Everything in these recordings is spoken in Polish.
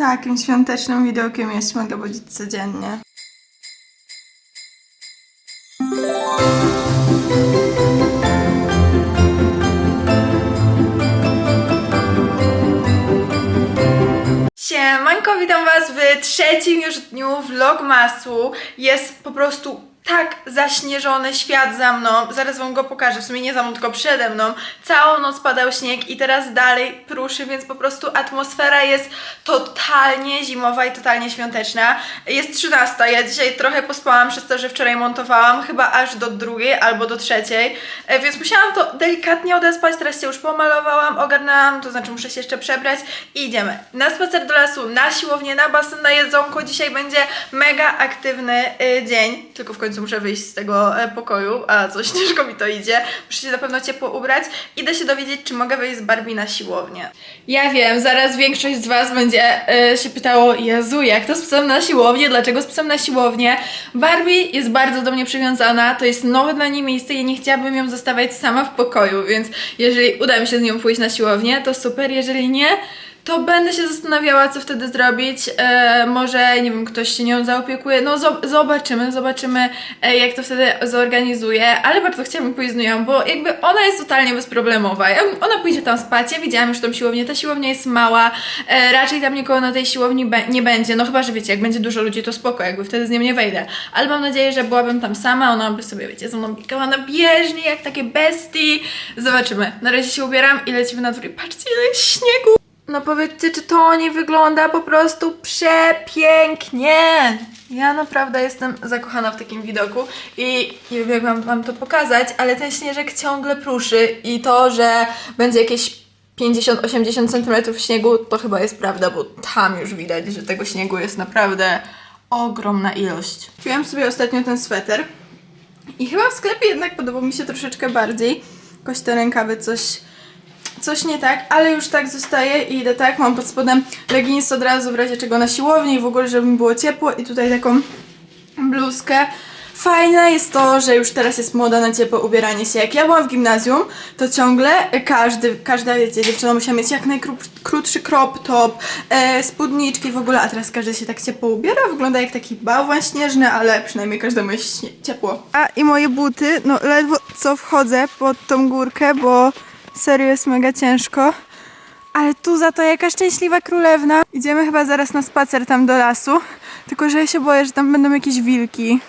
takim świątecznym widełkiem się mogę budzić codziennie. Siemanko, witam Was w trzecim już dniu vlogmasu. Jest po prostu tak zaśnieżony świat za mną. Zaraz Wam go pokażę, w sumie nie za mną, tylko przede mną. Całą noc padał śnieg i teraz dalej pruszy, więc po prostu atmosfera jest totalnie zimowa i totalnie świąteczna. Jest 13, ja dzisiaj trochę pospałam przez to, że wczoraj montowałam, chyba aż do drugiej albo do trzeciej, e, więc musiałam to delikatnie odespać, teraz się już pomalowałam, ogarnęłam, to znaczy muszę się jeszcze przebrać i idziemy. Na spacer do lasu, na siłownię, na basen, na jedzonko. Dzisiaj będzie mega aktywny y, dzień, tylko w końcu muszę wyjść z tego e, pokoju, a coś ciężko mi to idzie. Muszę się na pewno ciepło ubrać. Idę się dowiedzieć, czy mogę wyjść z Barbie na siłownię. Ja wiem, zaraz większość z Was będzie e, się pytało, Jezu, jak to z psem na siłownię? Dlaczego z psem na siłownię? Barbie jest bardzo do mnie przywiązana, to jest nowe dla niej miejsce i nie chciałabym ją zostawiać sama w pokoju, więc jeżeli uda mi się z nią pójść na siłownię, to super, jeżeli nie, to będę się zastanawiała, co wtedy zrobić. E, może, nie wiem, ktoś się nią zaopiekuje. No, zo- zobaczymy, zobaczymy, e, jak to wtedy zorganizuję. Ale bardzo chciałabym pójść z nią, bo jakby ona jest totalnie bezproblemowa. Ja- Ona pójdzie tam spać. Ja widziałam już tą siłownię. Ta siłownia jest mała. E, raczej tam nikogo na tej siłowni nie będzie. No, chyba, że wiecie, jak będzie dużo ludzi, to spoko, jakby wtedy z nią nie wejdę. Ale mam nadzieję, że byłabym tam sama. Ona by sobie, wiecie, ze mną biegała na bieżni, jak takie bestie. Zobaczymy. Na razie się ubieram i lecimy na dwór. Patrzcie, ile śniegu. No powiedzcie, czy to nie wygląda po prostu przepięknie. Ja naprawdę jestem zakochana w takim widoku i nie wiem jak mam wam to pokazać, ale ten śnieżek ciągle pruszy i to, że będzie jakieś 50-80 cm śniegu, to chyba jest prawda, bo tam już widać, że tego śniegu jest naprawdę ogromna ilość. Kupiłam sobie ostatnio ten sweter i chyba w sklepie jednak podobał mi się troszeczkę bardziej. Jakoś te rękawy coś coś nie tak, ale już tak zostaje i idę tak. Mam pod spodem leginsy od razu w razie czego na siłowni i w ogóle, żeby mi było ciepło i tutaj taką bluzkę. Fajne jest to, że już teraz jest moda na ciepłe ubieranie się. Jak ja byłam w gimnazjum, to ciągle każdy, każda, wiecie, dziewczyna musiała mieć jak najkrótszy crop top, e, spódniczki w ogóle, a teraz każdy się tak ciepło ubiera, wygląda jak taki bałwan śnieżny, ale przynajmniej każdemu jest ciepło. A i moje buty, no ledwo co wchodzę pod tą górkę, bo serio jest mega ciężko. Ale tu za to jaka szczęśliwa królewna. Idziemy chyba zaraz na spacer tam do lasu. Tylko, że ja się boję, że tam będą jakieś wilki.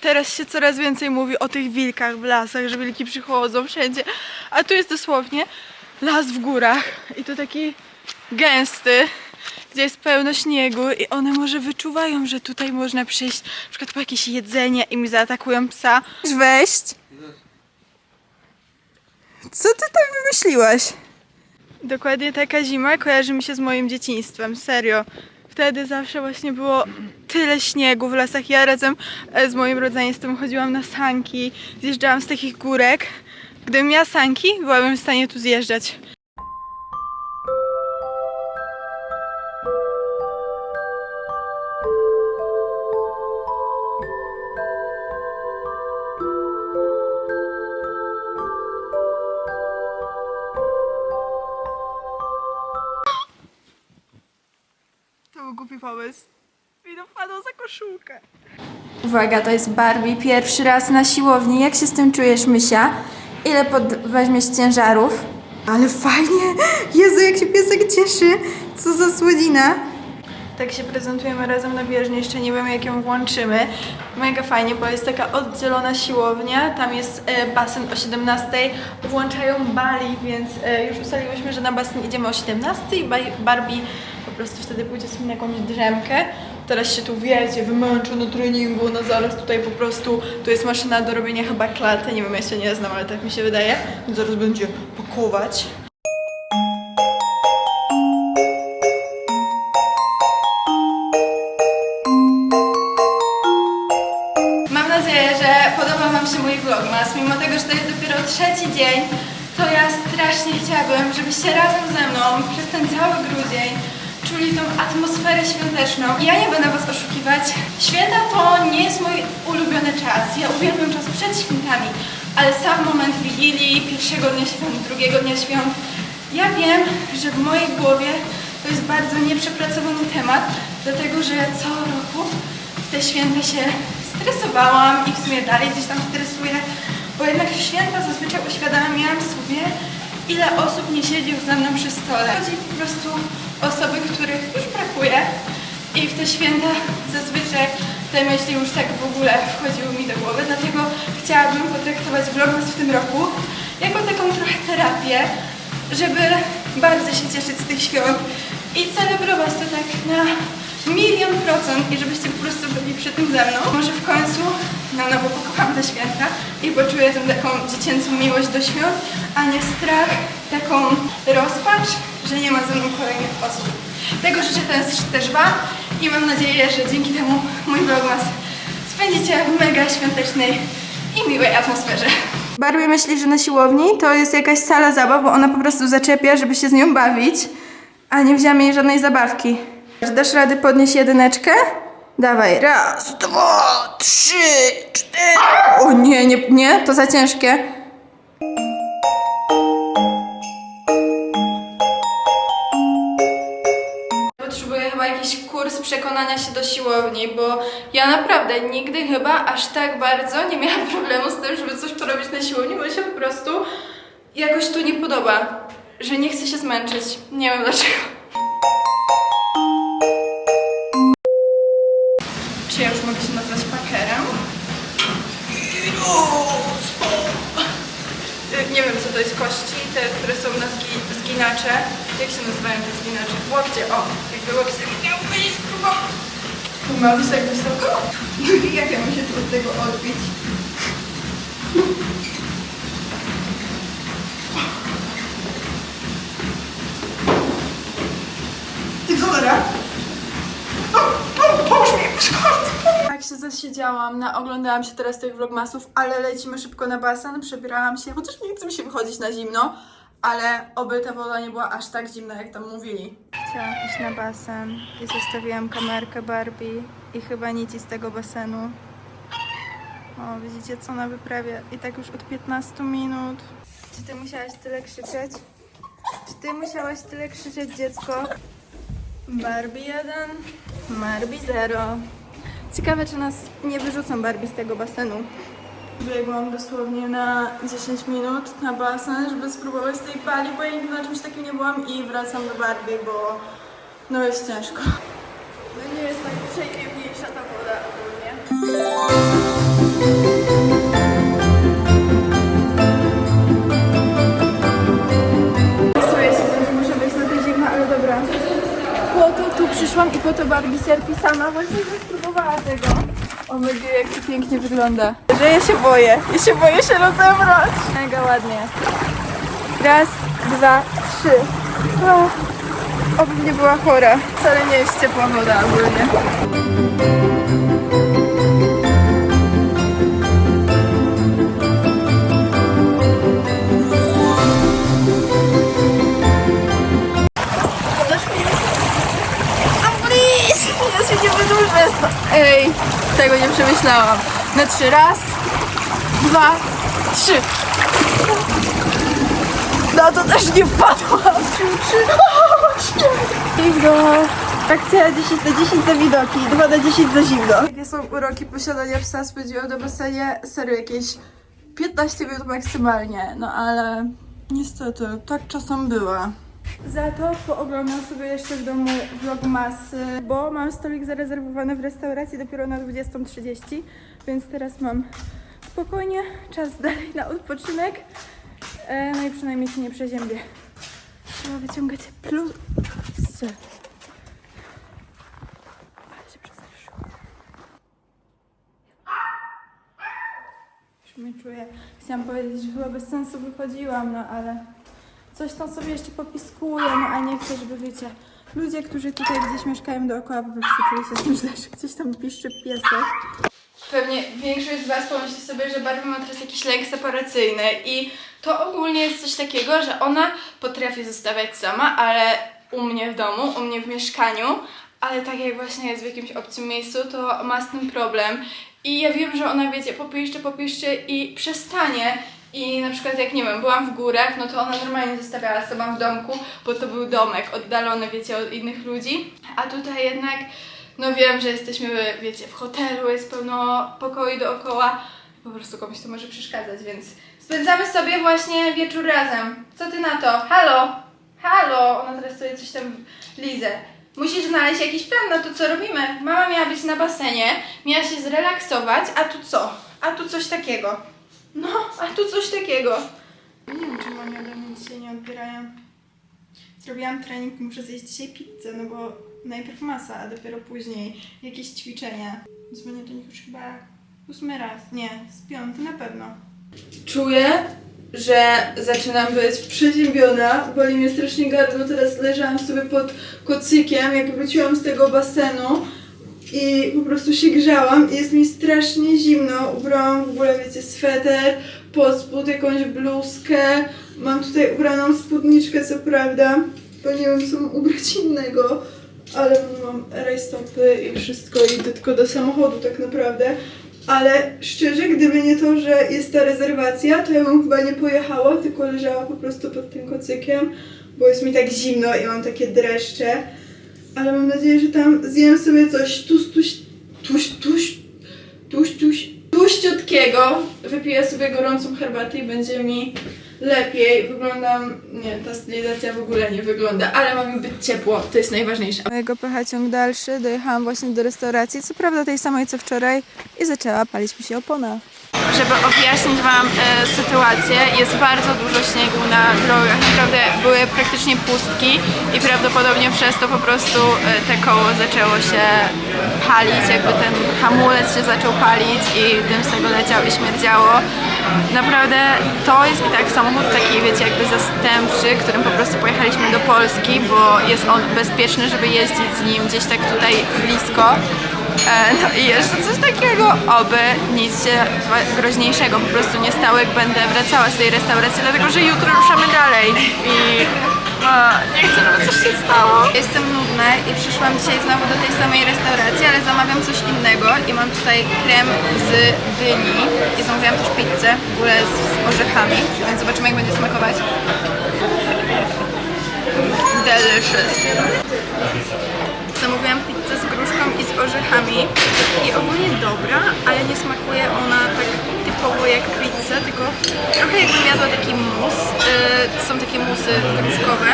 Teraz się coraz więcej mówi o tych wilkach w lasach, że wilki przychodzą wszędzie. A tu jest dosłownie las w górach. I to taki gęsty, gdzie jest pełno śniegu i one może wyczuwają, że tutaj można przyjść na przykład po jakieś jedzenie i mi zaatakują psa. Wejść. Co ty tam wymyśliłaś? Dokładnie taka zima kojarzy mi się z moim dzieciństwem, serio. Wtedy zawsze właśnie było tyle śniegu w lasach. Ja razem e, z moim rodzeństwem chodziłam na sanki, zjeżdżałam z takich górek. Gdybym miała sanki, byłabym w stanie tu zjeżdżać. Koszulkę. Uwaga, to jest Barbie. Pierwszy raz na siłowni. Jak się z tym czujesz, Mysia? Ile pod... weźmiesz ciężarów? Ale fajnie! Jezu, jak się piesek cieszy! Co za słodzina! Tak się prezentujemy razem na bieżni, jeszcze nie wiem jak ją włączymy. Mega fajnie, bo jest taka oddzielona siłownia, tam jest e, basen o 17, włączają bali, więc e, już ustaliłyśmy, że na basen idziemy o 17 i Ba- Barbie po prostu wtedy pójdzie sobie na jakąś drzemkę. Teraz się tu wiecie, wymęczę na treningu, no zaraz tutaj po prostu, tu jest maszyna do robienia chyba klaty, nie wiem, ja się nie znam, ale tak mi się wydaje. Zaraz będzie pakować. Mam nadzieję, że podoba Wam się mój vlogmas. Mimo tego, że to jest dopiero trzeci dzień, to ja strasznie chciałabym, żebyście razem ze mną przez ten cały grudzień czuli tą atmosferę świąteczną. Ja nie będę Was oszukiwać. Święta to nie jest mój ulubiony czas. Ja uwielbiam czas przed świętami, ale sam moment Wigilii, pierwszego dnia świąt, drugiego dnia świąt, ja wiem, że w mojej głowie to jest bardzo nieprzepracowany temat, dlatego że co roku w te święta się stresowałam i w sumie dalej gdzieś tam stresuję, bo jednak w święta zazwyczaj uświadamiam sobie, ile osób nie siedzi już ze mną przy stole. Chodzi po prostu osoby, których już brakuje i w te święta zazwyczaj te myśli już tak w ogóle wchodziły mi do głowy, dlatego chciałabym potraktować vlogmas w tym roku jako taką trochę terapię, żeby bardzo się cieszyć z tych świąt i celebrować to tak na milion procent i żebyście po prostu byli przy tym ze mną. Może w końcu na nowo pokocham te święta i poczuję tę taką dziecięcą miłość do świąt, a nie strach, taką rozpacz, że nie ma ze mną kolejnych osób. Tego życzę też Wam i mam nadzieję, że dzięki temu mój vlogmas spędzicie w mega świątecznej i miłej atmosferze. Barbie myśli, że na siłowni to jest jakaś sala zabaw, bo ona po prostu zaczepia, żeby się z nią bawić, a nie wzięła jej żadnej zabawki. Dasz rady podnieść jedyneczkę? Dawaj, raz, dwa, trzy, cztery. O nie, nie, nie, to za ciężkie. Potrzebuję chyba jakiś kurs przekonania się do siłowni, bo ja naprawdę nigdy chyba aż tak bardzo nie miałam problemu z tym, żeby coś porobić na siłowni, bo mi się po prostu jakoś tu nie podoba, że nie chcę się zmęczyć. Nie wiem dlaczego. To jest kości, te, które są na zgi zginacze. Jak się nazywają te zginacze? Łokcie, o! Jakby łokcie miał być grubo. Tu ma tak wysoko? Jak ja mam się tu od tego odbić? Ty cholera! Pomóż mi! Tak się zasiedziałam, na, oglądałam się teraz tych vlogmasów, ale lecimy szybko na basen, przebierałam się, chociaż nie chce mi się wychodzić na zimno, ale oby ta woda nie była aż tak zimna, jak tam mówili. Chciałam iść na basen i zostawiłam kamerkę Barbie i chyba nic z tego basenu. O, widzicie co ona wyprawia i tak już od 15 minut. Czy ty musiałaś tyle krzyczeć? Czy ty musiałaś tyle krzyczeć, dziecko? Barbie 1, Barbie 0. Ciekawe, czy nas nie wyrzucą Barbie z tego basenu. Biegłam dosłownie na 10 minut na basen, żeby spróbować tej pali, bo ja nigdy na czymś takim nie byłam i wracam do Barbie, bo no jest ciężko. No nie jest tak przejemniejsza ta woda ogólnie. Po to tu przyszłam i po to Barbie cierpi sama, właśnie spróbowała tego. O my God, jak to pięknie wygląda. Że ja się boję, ja się boję się rozebrać. Mega ładnie. Raz, dwa, trzy. O, obym nie była chora. Wcale nie jest ciepła woda ogólnie. Sto... Ej, tego nie przemyślałam. Na trzy. Raz, dwa, trzy. No to też nie wpadłam. Trzy, trzy. O, śnieg. I go. Akcja 10 na 10 za widoki, 2 na 10 za zimno. Jakie są uroki posiadania psa? Spędziłam na basenie serio jakieś 15 minut maksymalnie. No ale niestety, tak czasem była. Za to pooglądam sobie jeszcze w domu vlogmasy, bo mam stolik zarezerwowany w restauracji dopiero na 20.30, więc teraz mam spokojnie czas dalej na odpoczynek. E, no i przynajmniej się nie przeziębię. Trzeba wyciągać plusy. Już mnie czuję. Chciałam powiedzieć, że chyba bez sensu wychodziłam, no ale coś tam sobie jeszcze popiskuję, no a nie chcę, żeby wiecie, ludzie, którzy tutaj gdzieś mieszkają dookoła, po prostu czuli się źle, że gdzieś tam piszczy piesek. Pewnie większość z Was pomyśli sobie, że Barbie ma teraz jakiś lęk separacyjny i to ogólnie jest coś takiego, że ona potrafi zostawiać sama, ale u mnie w domu, u mnie w mieszkaniu, ale tak jak właśnie jest w jakimś obcym miejscu, to ma z tym problem i ja wiem, że ona wiecie, popiszczy, popiszczy i przestanie I na przykład jak nie wiem, byłam w górach, no to ona normalnie zostawiała sobą w domku, bo to był domek oddalony, wiecie, od innych ludzi. A tutaj jednak, no wiem, że jesteśmy, wiecie, w hotelu, jest pełno pokoi dookoła. Po prostu komuś to może przeszkadzać, więc spędzamy sobie właśnie wieczór razem. Co ty na to? Halo! Halo! Ona teraz sobie coś tam lizę. Musisz znaleźć jakiś plan na to, co robimy. Mama miała być na basenie, miała się zrelaksować, a tu co? A tu coś takiego. No, a tu coś takiego. Nie wiem, czemu oni ode mnie dzisiaj nie odbierają. Zrobiłam trening, muszę zjeść dzisiaj pizzę, no bo najpierw masa, a dopiero później jakieś ćwiczenia. Dzwonię do nich już chyba ósmy raz. Nie, z piąty na pewno. Czuję, że zaczynam być przeziębiona. Boli mnie strasznie gardło. Teraz leżałam sobie pod kocykiem, jak wróciłam z tego basenu i po prostu się grzałam i jest mi strasznie zimno. Ubrałam w ogóle, wiecie, sweter, pod spód jakąś bluzkę. Mam tutaj ubraną spódniczkę, co prawda, bo nie wiem, co mam ubrać innego, ale mam rajstopy i wszystko i tylko do samochodu tak naprawdę. Ale szczerze, gdyby nie to, że jest ta rezerwacja, to ja bym chyba nie pojechała, tylko leżała po prostu pod tym kocykiem, bo jest mi tak zimno i mam takie dreszcze. Ale mam nadzieję, że tam zjem sobie coś tuś, tuś, tuś, tuś, tuś, tuś, tuściutkiego. Wypiję sobie gorącą herbatę i będzie mi lepiej. Wyglądam, nie, ta stylizacja w ogóle nie wygląda, ale ma mi być ciepło, to jest najważniejsze. Mojego pecha ciąg dalszy, dojechałam właśnie do restauracji, co prawda tej samej co wczoraj i zaczęła palić mi się opona. Żeby objaśnić Wam e, sytuację, jest bardzo dużo śniegu na drogach. Naprawdę były praktycznie pustki i prawdopodobnie przez to po prostu e, te koło zaczęło się palić, jakby ten hamulec się zaczął palić i dym z tego leciał i śmierdziało. Naprawdę to jest i tak samochód taki, wiecie, jakby zastępczy, którym po prostu pojechaliśmy do Polski, bo jest on bezpieczny, żeby jeździć z nim gdzieś tak tutaj blisko. E, No i jeszcze coś takiego, oby nic się groźniejszego po prostu nie stało, jak będę wracała z tej restauracji, dlatego że jutro ruszamy dalej i a, nie chcę, żeby coś się stało. Jestem nudna i przyszłam dzisiaj znowu do tej samej restauracji, ale zamawiam coś innego i mam tutaj krem z dyni i zamówiłam też pizzę w ogóle z orzechami, więc zobaczymy jak będzie smakować. Delicious. Zamówiłam pizzę z gruszką i z orzechami i ogólnie dobra, ale nie smakuje ona tak typowo jak pizza, tylko trochę jakbym jadła taki mus. Yy, są takie musy gruszkowe.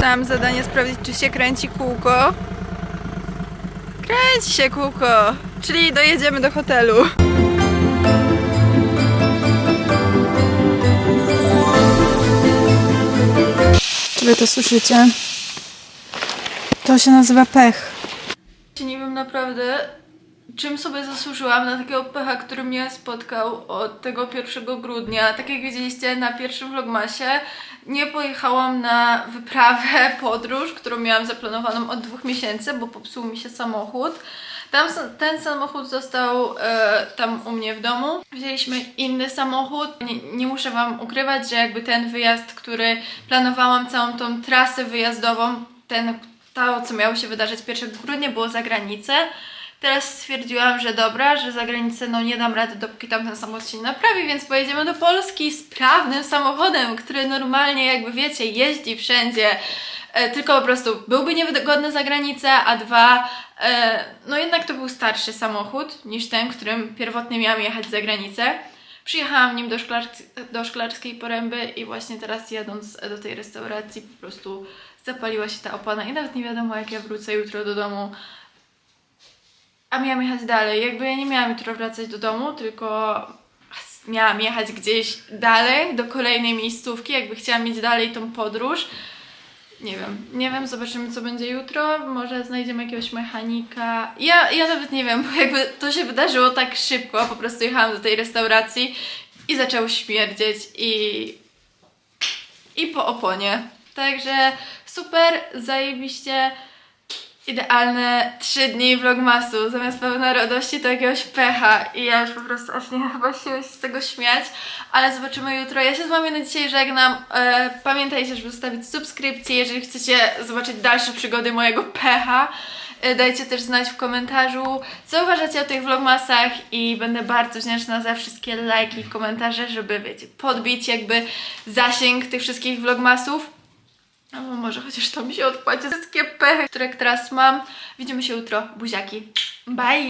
Dałam zadanie sprawdzić, czy się kręci kółko. Kręci się kółko, czyli dojedziemy do hotelu. Wy to słyszycie? To się nazywa pech. Nie wiem naprawdę, czym sobie zasłużyłam na takiego pecha, który mnie spotkał od tego 1 grudnia. Tak jak widzieliście na pierwszym vlogmasie, nie pojechałam na wyprawę, podróż, którą miałam zaplanowaną od dwóch miesięcy, bo popsuł mi się samochód. Tam, ten samochód został e, tam u mnie w domu. Wzięliśmy inny samochód. Nie, nie muszę Wam ukrywać, że jakby ten wyjazd, który planowałam, całą tą trasę wyjazdową, ten, to co miało się wydarzyć 1 grudnia było za granicę. Teraz stwierdziłam, że dobra, że za granicę no nie dam rady, dopóki tam ten samochód się nie naprawi, więc pojedziemy do Polski sprawnym samochodem, który normalnie jakby wiecie, jeździ wszędzie. E, tylko po prostu byłby niewygodny za granicę, a dwa, e, no jednak to był starszy samochód niż ten, którym pierwotnie miałam jechać za granicę. Przyjechałam nim do, do Szklarskiej Poręby i właśnie teraz jadąc do tej restauracji po prostu zapaliła się ta opona i nawet nie wiadomo jak ja wrócę jutro do domu. A miałam jechać dalej. Jakby ja nie miałam jutro wracać do domu, tylko miałam jechać gdzieś dalej, do kolejnej miejscówki, jakby chciałam mieć dalej tą podróż. Nie wiem, nie wiem, zobaczymy co będzie jutro, może znajdziemy jakiegoś mechanika. Ja, ja nawet nie wiem, bo jakby to się wydarzyło tak szybko, po prostu jechałam do tej restauracji i zaczęło śmierdzieć i... i po oponie. Także super, zajebiście idealne trzy dni vlogmasu. Zamiast pełna radości to jakiegoś pecha i ja już po prostu aż nie chyba się z tego śmiać, ale zobaczymy jutro. Ja się z Wami na dzisiaj żegnam. E, pamiętajcie, żeby zostawić subskrypcję, jeżeli chcecie zobaczyć dalsze przygody mojego pecha. E, Dajcie też znać w komentarzu, co uważacie o tych vlogmasach i będę bardzo wdzięczna za wszystkie lajki i komentarze, żeby, wiecie, podbić jakby zasięg tych wszystkich vlogmasów. No może chociaż to mi się odpłaci wszystkie pechy, które teraz mam. Widzimy się jutro. Buziaki. Bye!